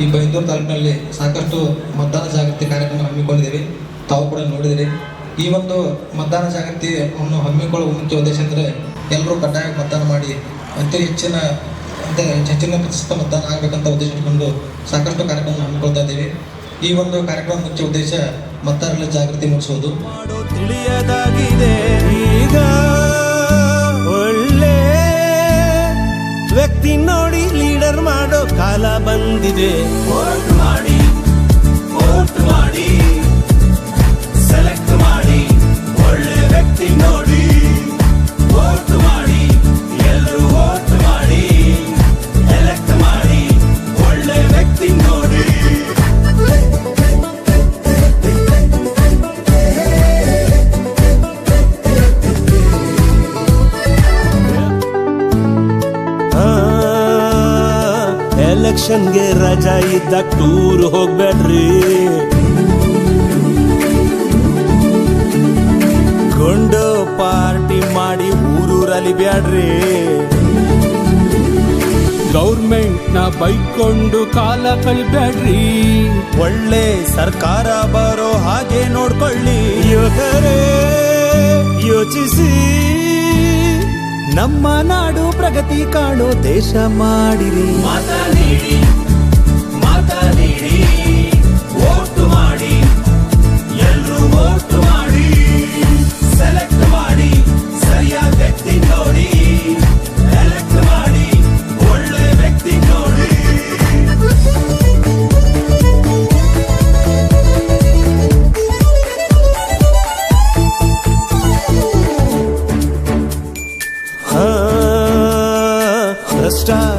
ಈ ಬೈಂದೂರು ತಾಲೂಕಿನಲ್ಲಿ ಸಾಕಷ್ಟು ಮತದಾನ ಜಾಗೃತಿ ಕಾರ್ಯಕ್ರಮ ಹಮ್ಮಿಕೊಂಡಿದ್ದೀವಿ. ತಾವು ಕೂಡ ನೋಡಿದಿರಿ ಈ ಒಂದು ಮತದಾನ ಜಾಗೃತಿಯನ್ನು ಹಮ್ಮಿಕೊಳ್ಳುವ ಮುಖ್ಯ ಉದ್ದೇಶ ಅಂದರೆ ಎಲ್ಲರೂ ಕಡ್ಡಾಯವಾಗಿ ಮತದಾನ ಮಾಡಿ, ಅತಿ ಹೆಚ್ಚಿನ ಅಂತ ಹೆಚ್ಚಿನ ಪ್ರತಿಶತ ಮತದಾನ ಆಗಬೇಕಂತ ಉದ್ದೇಶ ಇಟ್ಕೊಂಡು ಸಾಕಷ್ಟು ಕಾರ್ಯಕ್ರಮ ಹಮ್ಮಿಕೊಳ್ತಾ ಇದ್ದೀವಿ. ಈ ಒಂದು ಕಾರ್ಯಕ್ರಮದ ಮುಖ್ಯ ಉದ್ದೇಶ ಮತದಾರರಲ್ಲಿ ಜಾಗೃತಿ ಮೂಡಿಸುವುದು. ನೋಡಿ ಲೀಡರ್ ಮಾಡೋ ಕಾಲ ಬಂದಿದೆ. ಮಾಡಿ ಮಾಡಿ. ಎಲೆಕ್ಷನ್ಗೆ ರಜಾ ಇದ್ದಾಗ ಟೂರ್ ಹೋಗ್ಬೇಡ್ರಿ. ಗೊಂಡು ಪಾರ್ಟಿ ಮಾಡಿ ಊರೂರಲ್ಲಿ ಬ್ಯಾಡ್ರಿ. ಗೌರ್ಮೆಂಟ್ನ ಬೈಕೊಂಡು ಕಾಲ ಕಳ್ಬೇಡ್ರಿ ಒಳ್ಳೆ ಸರ್ಕಾರ ಬರೋ ಹಾಗೆ ನೋಡ್ಕೊಳ್ಳಿ. ಯೋಚಿಸಿ. ನಮ್ಮ ನಾಡು ಪ್ರಗತಿ ಕಾಣೋ ದೇಶ ಮಾಡಿರಿ.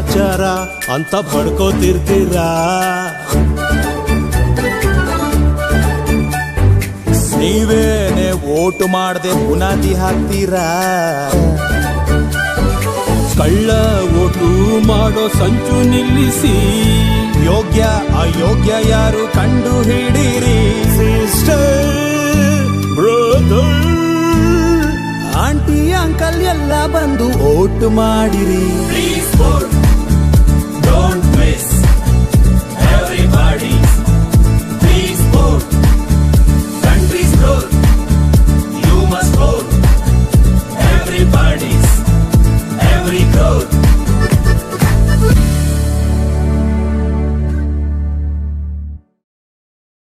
ಭ್ರಷ್ಟಾಚಾರ ಅಂತ ಪಡ್ಕೋತಿರ್ತೀರ? ನೀವೇನೆ ಓಟು ಮಾಡದೆ ಬುನಾದಿ ಹಾಕ್ತೀರಾ? ಕಳ್ಳ ಓಟು ಮಾಡೋ ಸಂಚು ನಿಲ್ಲಿಸಿ, ಯೋಗ್ಯ ಅಯೋಗ್ಯ ಯಾರು ಕಂಡು ಹಿಡೀರಿ? ಆಂಟಿ, ಅಂಕಲ್ ಎಲ್ಲ ಬಂದು ಓಟು ಮಾಡಿರಿ.